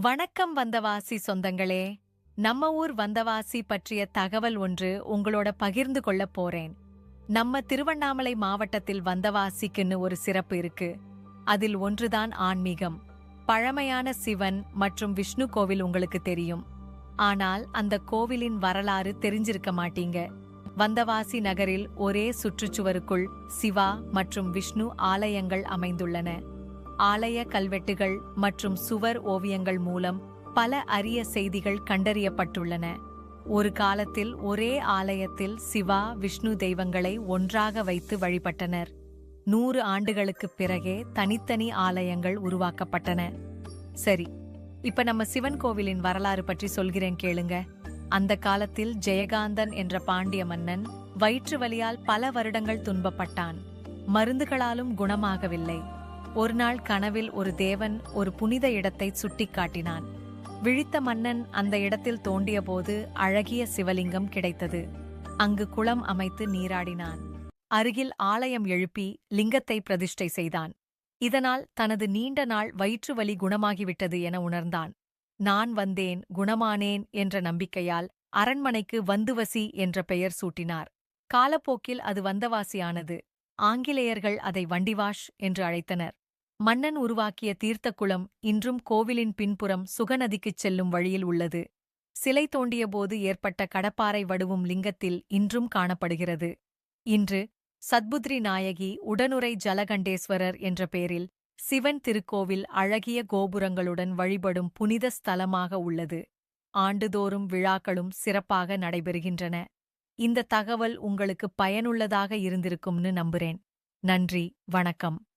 வணக்கம் வந்தவாசி சொந்தங்களே. நம்ம ஊர் வந்தவாசி பற்றிய தகவல் ஒன்று உங்களோட பகிர்ந்து கொள்ள போறேன். நம்ம திருவண்ணாமலை மாவட்டத்தில் வந்தவாசிக்குன்னு ஒரு சிறப்பு இருக்கு. அதில் ஒன்றுதான் ஆன்மீகம். பழமையான சிவன் மற்றும் விஷ்ணு கோவில் உங்களுக்கு தெரியும். ஆனால் அந்த கோவிலின் வரலாறு தெரிஞ்சிருக்க மாட்டீங்க. வந்தவாசி நகரில் ஒரே சுற்றுச்சுவருக்குள் சிவா மற்றும் விஷ்ணு ஆலயங்கள் அமைந்துள்ளன. ஆலய கல்வெட்டுகள் மற்றும் சுவர் ஓவியங்கள் மூலம் பல அரிய செய்திகள் கண்டறியப்பட்டுள்ளன. ஒரு காலத்தில் ஒரே ஆலயத்தில் சிவா விஷ்ணு தெய்வங்களை ஒன்றாக வைத்து வழிபட்டனர். நூறு ஆண்டுகளுக்குப் பிறகே தனித்தனி ஆலயங்கள் உருவாக்கப்பட்டன. சரி இப்ப நம்ம சிவன் கோவிலின் வரலாறு பற்றி சொல்கிறேன் கேளுங்க. அந்த காலத்தில் ஜெயகாந்தன் என்ற பாண்டிய மன்னன் வயிற்று வலியால் பல வருடங்கள் துன்பப்பட்டான். மருந்துகளாலும் குணமாகவில்லை. ஒரு நாள் கனவில் ஒரு தேவன் ஒரு புனித இடத்தை சுட்டிக்காட்டினான். விழித்த மன்னன் அந்த இடத்தில் தோண்டியபோது அழகிய சிவலிங்கம் கிடைத்தது. அங்கு குளம் அமைத்து நீராடினான். அருகில் ஆலயம் எழுப்பி லிங்கத்தை பிரதிஷ்டை செய்தான். இதனால் தனது நீண்ட நாள் வயிற்று வலி குணமாகிவிட்டது என உணர்ந்தான். நான் வந்தேன் குணமானேன் என்ற நம்பிக்கையால் அரண்மனைக்கு வந்துவசி என்ற பெயர் சூட்டினார். காலப்போக்கில் அது வந்தவாசியானது. ஆங்கிலேயர்கள் அதை வண்டிவாஷ் என்று அழைத்தனர். மன்னன் உருவாக்கிய தீர்த்தக்குளம் இன்றும் கோவிலின் பின்புறம் சுகநதிக்குச் செல்லும் வழியில் உள்ளது. சிலை தோண்டியபோது ஏற்பட்ட கடப்பாறை வடுவும் லிங்கத்தில் இன்றும் காணப்படுகிறது. இன்று சத்புத்ரி நாயகி உடனுரை ஜலகண்டேஸ்வரர் என்ற பெயரில் சிவன் திருக்கோவில் அழகிய கோபுரங்களுடன் வழிபடும் புனித ஸ்தலமாக உள்ளது. ஆண்டுதோறும் விழாக்களும் சிறப்பாக நடைபெறுகின்றன. இந்த தகவல் உங்களுக்கு பயனுள்ளதாக இருந்திருக்கும்னு நம்புறேன். நன்றி வணக்கம்.